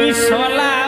আমি সলা